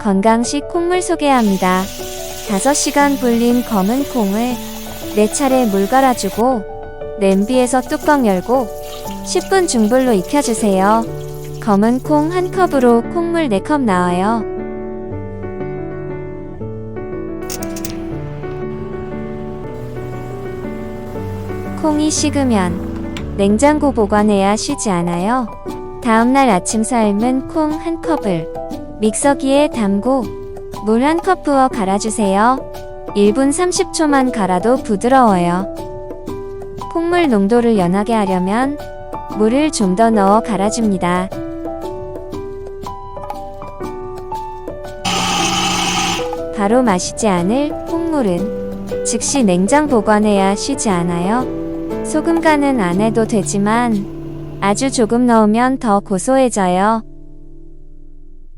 건강식 콩물 소개합니다. 5시간 불린 검은 콩을 4차례 물 갈아주고 냄비에서 뚜껑 열고 10분 중불로 익혀주세요. 검은 콩한 컵으로 콩물 4컵 나와요. 콩이 식으면 냉장고 보관해야 쉬지 않아요. 다음날 아침 삶은 콩한 컵을 믹서기에 담고 물 한 컵 부어 갈아주세요. 1분 30초만 갈아도 부드러워요. 콩물 농도를 연하게 하려면 물을 좀 더 넣어 갈아줍니다. 바로 마시지 않을 콩물은 즉시 냉장 보관해야 쉬지 않아요. 소금 간은 안 해도 되지만 아주 조금 넣으면 더 고소해져요.